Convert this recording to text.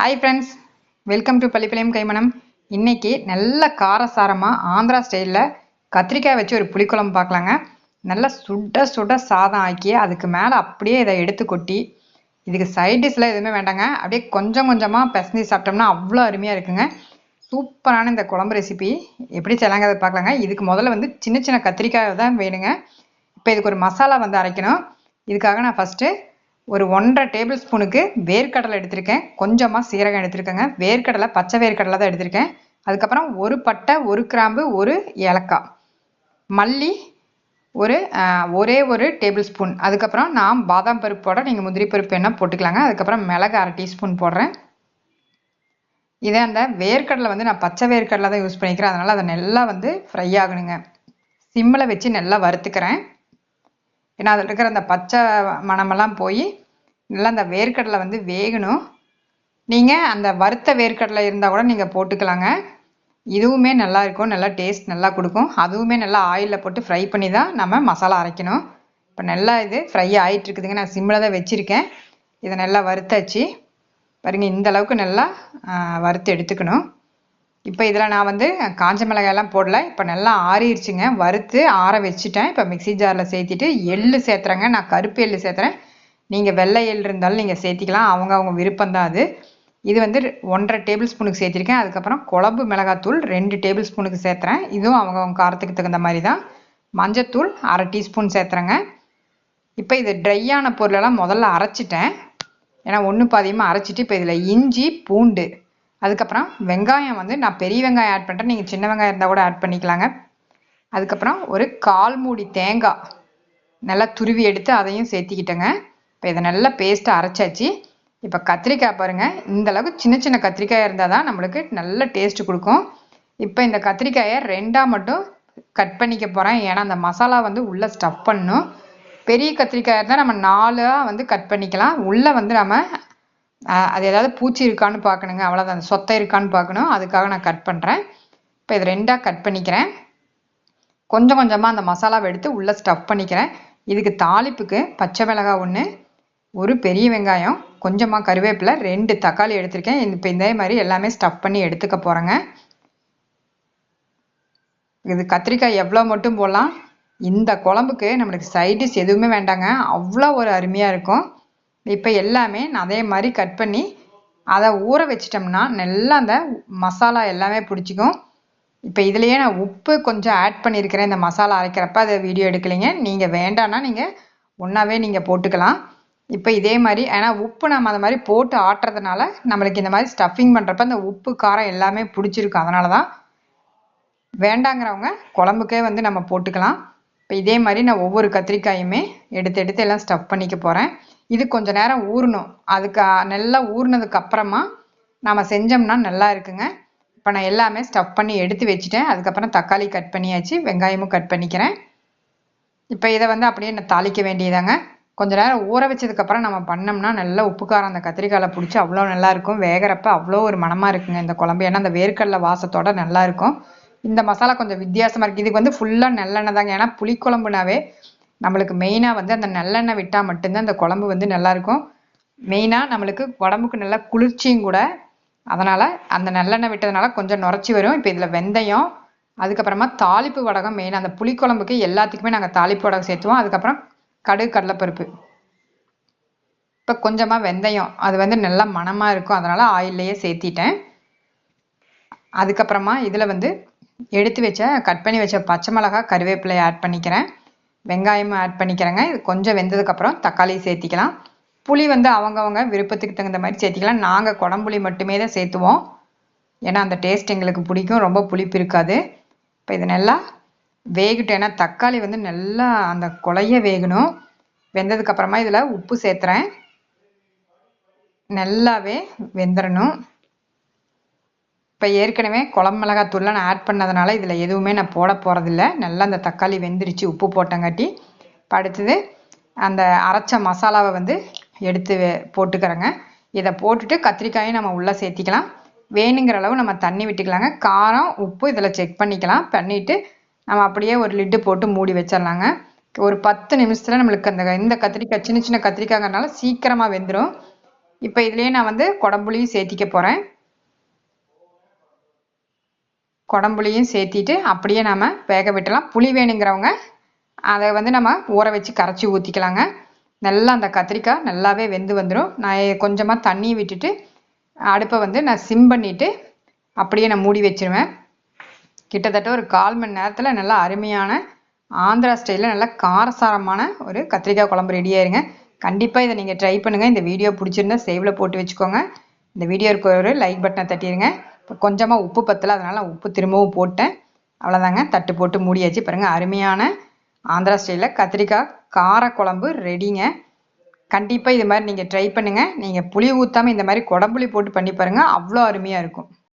Hi friends welcome to Pallipalayam Kaimanam இன்னைக்கு நல்ல காரசாரமாக ஆந்திரா ஸ்டைலில் கத்திரிக்காய் வச்சு ஒரு புளிக்குழம்பு பார்க்கலாங்க. நல்லா சுட சுட சாதம் ஆக்கி அதுக்கு மேலே அப்படியே இதை எடுத்து கொட்டி இதுக்கு சைட் டிஷ்லாம் எதுவுமே வேண்டாங்க. அப்படியே கொஞ்சம் கொஞ்சமாக பிசைஞ்சு சாப்பிட்டோம்னா அவ்வளோ அருமையாக இருக்குங்க. சூப்பரான இந்த குழம்பு ரெசிபி எப்படி செய்யலாங்க அதை பார்க்கலாங்க. இதுக்கு முதல்ல வந்து சின்ன சின்ன கத்திரிக்காய் தான் வேணுங்க. இப்போ இதுக்கு ஒரு மசாலா வந்து அரைக்கணும். இதுக்காக நான் ஃபஸ்ட்டு ஒரு ஒன்றரை டேபிள் ஸ்பூனுக்கு வேர்க்கடலை எடுத்திருக்கேன். கொஞ்சமாக சீரகம் எடுத்திருக்கேங்க. வேர்க்கடலை பச்சை வேர்க்கடலை தான் எடுத்திருக்கேன். அதுக்கப்புறம் ஒரு பட்டை ஒரு கிராம்பு ஒரு ஏலக்காய். மல்லி ஒரு ஒரே ஒரு டேபிள் ஸ்பூன் அதுக்கப்புறம் நான் பாதாம் பருப்பு போட நீங்கள் முந்திரி பருப்பு என்ன போட்டுக்கலாங்க. அதுக்கப்புறம் மிளகு அரை டீஸ்பூன் போடுறேன். இதே அந்த வேர்க்கடலை வந்து நான் பச்சை வேர்க்கடலை தான் யூஸ் பண்ணிக்கிறேன். அதனால் அதை நல்லா வந்து ஃப்ரை ஆகணுங்க. சிம்மில் வச்சு நல்லா வறுத்துக்கிறேன். ஏன்னா அதில் இருக்கிற அந்த பச்சை மணமெல்லாம் போய் நல்லா அந்த வேர்க்கடலை வந்து வேகணும். நீங்கள் அந்த வறுத்த வேர்க்கடலை இருந்தால் கூட நீங்கள் போட்டுக்கலாங்க. இதுவுமே நல்லா இருக்கும் நல்லா டேஸ்ட் நல்லா கொடுக்கும். அதுவுமே நல்லா ஆயிலில் போட்டு ஃப்ரை பண்ணி தான் நம்ம மசாலா அரைக்கணும். இப்போ நல்லா இது ஃப்ரை ஆகிட்டு இருக்குதுங்க. நான் சிம்மில் தான் வச்சுருக்கேன். இதை நல்லா வறுத்தாச்சு. பாருங்க இந்த அளவுக்கு நல்லா வறுத்து எடுத்துக்கணும். இப்போ இதில் நான் வந்து காஞ்ச மிளகாயெல்லாம் போடல. இப்போ நல்லா ஆறிடுச்சுங்க வறுத்து ஆற வச்சுட்டேன். இப்போ மிக்ஸி ஜாரில் சேர்த்திட்டு எள்ளு சேர்த்துறேங்க. நான் கருப்பு எள்ளு சேர்த்துறேன். நீங்கள் வெள்ளை எள் இருந்தாலும் நீங்கள் சேர்த்திக்கலாம். அவங்க அவங்க விருப்பம் தான் அது. இது வந்து ஒன்றரை டேபிள் ஸ்பூனுக்கு சேர்த்திருக்கேன். அதுக்கப்புறம் குழம்பு மிளகாத்தூள் ரெண்டு டேபிள் ஸ்பூனுக்கு சேர்த்துறேன். இதுவும் அவங்க அவங்க காரத்துக்கு தகுந்த மாதிரி தான். மஞ்சத்தூள் அரை டீஸ்பூன் சேர்த்துறேங்க. இப்போ இது ட்ரையான பொருளெல்லாம் முதல்ல அரைச்சிட்டேன். ஏன்னா ஒன்று பாதியமாக அரைச்சிட்டு இப்போ இதில் இஞ்சி பூண்டு. அதுக்கப்புறம் வெங்காயம் வந்து நான் பெரிய வெங்காயம் ஆட் பண்ணுறேன் நீங்கள் சின்ன வெங்காயம் இருந்தால் கூட ஆட் பண்ணிக்கலாங்க. அதுக்கப்புறம் ஒரு கால் மூடி தேங்காய் நல்லா துருவி எடுத்து அதையும் சேர்த்திக்கிட்டேங்க. இப்போ இதை நல்லா பேஸ்ட்டு அரைச்சாச்சு. இப்போ கத்திரிக்காய் பாருங்கள் இந்த அளவுக்கு சின்ன சின்ன கத்திரிக்காய் இருந்தால் தான் நம்மளுக்கு நல்ல டேஸ்ட்டு கொடுக்கும். இப்போ இந்த கத்திரிக்காயை ரெண்டாக மட்டும் கட் பண்ணிக்க போகிறேன் ஏன்னா அந்த மசாலா வந்து உள்ளே ஸ்டஃப் பண்ணணும் பெரிய கத்திரிக்காய் இருந்தால் நம்ம நாலாக வந்து கட் பண்ணிக்கலாம். உள்ளே வந்து நம்ம அது ஏதாவது பூச்சி இருக்கான்னு பார்க்கணுங்க அவ்வளோதான் சொத்தை இருக்கான்னு பார்க்கணும் அதுக்காக நான் கட் பண்ணுறேன் இப்போ இது ரெண்டாக கட் பண்ணிக்கிறேன். கொஞ்சம் கொஞ்சமாக அந்த மசாலாவை எடுத்து உள்ளே ஸ்டஃப் பண்ணிக்கிறேன். இதுக்கு தாளிப்புக்கு பச்சை மிளகாய் ஒன்று ஒரு பெரிய வெங்காயம் கொஞ்சமாக கருவேப்பிலை ரெண்டு தக்காளி எடுத்திருக்கேன். இப்போ இதே மாதிரி எல்லாமே ஸ்டஃப் பண்ணி எடுத்துக்க போகிறேங்க இது கத்திரிக்காய் எவ்வளோ மட்டும் போடலாம்? இந்த குழம்புக்கு நம்மளுக்கு சைடிஷ் எதுவுமே வேண்டாங்க. அவ்வளோ ஒரு அருமையாக இருக்கும். இப்போ எல்லாமே நான் அதே மாதிரி கட் பண்ணி அதை ஊற வச்சிட்டோம்னா நல்லா அந்த மசாலா எல்லாமே பிடிச்சிக்கும். இப்போ இதுலேயே நான் உப்பு கொஞ்சம் ஆட் பண்ணியிருக்கிறேன். இந்த மசாலா அரைக்கிறப்ப அதை வீடியோ எடுக்கலைங்க. நீங்கள் வேண்டான்னா நீங்கள் ஒன்றாவே நீங்கள் போட்டுக்கலாம். இப்போ இதே மாதிரி ஏன்னா உப்பு நம்ம அந்த மாதிரி போட்டு ஆட்டுறதுனால நம்மளுக்கு இந்த மாதிரி ஸ்டஃபிங் பண்ணுறப்ப அந்த உப்பு காரம் எல்லாமே பிடிச்சிருக்கும் அதனால தான் வேண்டாங்கிறவங்க குழம்புக்கே வந்து நம்ம போட்டுக்கலாம். இப்போ இதே மாதிரி நான் ஒவ்வொரு கத்திரிக்காயுமே எடுத்து எடுத்து எல்லாம் ஸ்டஃப் பண்ணிக்க போகிறேன் இது கொஞ்சம் நேரம் ஊறணும். அதுக்கு நல்லா ஊறினதுக்கு அப்புறமா நம்ம செஞ்சோம்னா நல்லா இருக்குங்க. இப்போ நான் எல்லாமே ஸ்டஃப் பண்ணி எடுத்து வச்சுட்டேன். அதுக்கப்புறம் தக்காளி கட் பண்ணியாச்சு. வெங்காயமும் கட் பண்ணிக்கிறேன். இப்போ இதை வந்து அப்படியே நான் தாளிக்க வேண்டியதாங்க கொஞ்ச நேரம் ஊற வச்சதுக்கப்புறம் நம்ம பண்ணோம்னா நல்லா உப்பு காரம் அந்த கத்திரிக்காயில் பிடிச்சி அவ்வளோ நல்லா இருக்கும். வேகிறப்ப அவ்வளோ ஒரு மணமாக இருக்குங்க இந்த குழம்பு. ஏன்னா அந்த வேர்க்கடலை வாசத்தோட நல்லா இருக்கும். இந்த மசாலா கொஞ்சம் வித்தியாசமாக இருக்குது இதுக்கு வந்து ஃபுல்லாக நல்லெண்ணெய் தாங்க. ஏன்னா புளிக்குழம்புனாவே நம்மளுக்கு மெயினாக வந்து அந்த நல்லெண்ணெய் விட்டால் மட்டும்தான் அந்த குழம்பு வந்து நல்லா இருக்கும். மெயினாக நம்மளுக்கு உடம்புக்கு நல்லா குளிர்ச்சியும் கூட. அதனால் அந்த நல்லெண்ணெய் விட்டதுனால கொஞ்சம் நுரைச்சி வரும். இப்போ இதில் வெந்தயம் அதுக்கப்புறமா தாளிப்பு வடகம் மெயின் அந்த புளிக்குழம்புக்கு எல்லாத்துக்குமே நாங்கள் தாளிப்பு வடகம் சேர்த்துவோம். அதுக்கப்புறம் கடுகு கடலைப்பருப்பு. இப்போ கொஞ்சமாக வெந்தயம். அது வந்து நல்லா மணமாக இருக்கும். அதனால் ஆயில்லையே சேர்த்திட்டேன். அதுக்கப்புறமா இதில் வந்து எடுத்து வச்ச கட் பண்ணி வச்ச பச்சை மிளகாய் கருவேப்பிலை ஆட் பண்ணிக்கிறேன். வெங்காயமும் ஆட் பண்ணிக்கிறேங்க. இது கொஞ்சம் வெந்ததுக்கப்புறம் தக்காளி சேர்த்திக்கலாம். புளி வந்து அவங்கவங்க விருப்பத்துக்கு தகுந்த மாதிரி சேர்த்திக்கலாம். நாங்கள் குடம்புளி மட்டுமே தான் சேர்த்துவோம். ஏன்னா அந்த டேஸ்ட் எங்களுக்கு பிடிக்கும். ரொம்ப புளிப்பு இருக்காது. இப்போ இது நல்லா வேகட்டும் ஏன்னா தக்காளி வந்து நல்லா அந்த குழைய வேகணும். வெந்ததுக்கப்புறமா இதில் உப்பு சேர்த்துறேன். நல்லாவே வெந்துடணும் இப்போ ஏற்கனவே குழம்பு மிளகாத்தூள்லாம் நான் ஆட் பண்ணதுனால இதில் எதுவுமே நான் போட போகிறதில்ல நல்லா அந்த தக்காளி வெந்துருச்சு. உப்பு போட்டங்காட்டி படுத்தது அந்த அரைச்ச மசாலாவை வந்து எடுத்து போட்டுக்கிறேங்க. இதை போட்டுட்டு கத்திரிக்காயும் நம்ம உள்ளே சேர்த்திக்கலாம். வேணுங்கிற அளவு நம்ம தண்ணி விட்டுக்கலாங்க. காரம் உப்பு இதில் செக் பண்ணிக்கலாம். பண்ணிவிட்டு நம்ம அப்படியே ஒரு லிட்டு போட்டு மூடி வச்சிடலாங்க. ஒரு பத்து நிமிஷத்தில் நம்மளுக்கு அந்த இந்த கத்திரிக்காய் சின்ன சின்ன கத்திரிக்காய்ங்கறனால சீக்கிரமாக வெந்துடும் இப்போ இதுலேயே நான் வந்து குடம்புளியும் சேர்த்திக்க போகிறேன் குடம்புளியும் சேர்த்திட்டு அப்படியே நாம் வேக விட்டலாம் புளி வேணுங்கிறவங்க அதை வந்து நம்ம ஊற வச்சு கரைச்சி ஊற்றிக்கலாங்க நல்லா அந்த கத்திரிக்காய் நல்லாவே வெந்து வந்துடும் நான் கொஞ்சமாக தண்ணி விட்டுட்டு அடுப்பை வந்து நான் சிம் பண்ணிவிட்டு அப்படியே நான் மூடி வச்சிருவேன். கிட்டத்தட்ட ஒரு கால் மணி நேரத்தில் நல்லா அருமையான ஆந்திரா ஸ்டைலில் நல்லா காரசாரமான ஒரு கத்திரிக்காய் குழம்பு ரெடி ஆயிருங்க. கண்டிப்பாக இதை நீங்கள் ட்ரை பண்ணுங்கள் இந்த வீடியோ பிடிச்சிருந்தா சேவில் போட்டு வச்சுக்கோங்க. இந்த வீடியோருக்கு ஒரு லைக் பட்டனை தட்டிடுங்க இப்போ கொஞ்சமாக உப்பு பத்தல அதனால் உப்பு திரும்பவும் போட்டேன். அவ்வளோதாங்க தட்டு போட்டு மூடியாச்சு. பாருங்கள் அருமையான ஆந்திரா ஸ்டைலில் கத்திரிக்காய் கார குழம்பு ரெடிங்க கண்டிப்பாக இது மாதிரி நீங்கள் ட்ரை பண்ணுங்கள் நீங்கள் புளி ஊற்றாமல் இந்த மாதிரி குடம்புளி போட்டு பண்ணி பாருங்கள் அவ்வளோ அருமையாக இருக்கும்.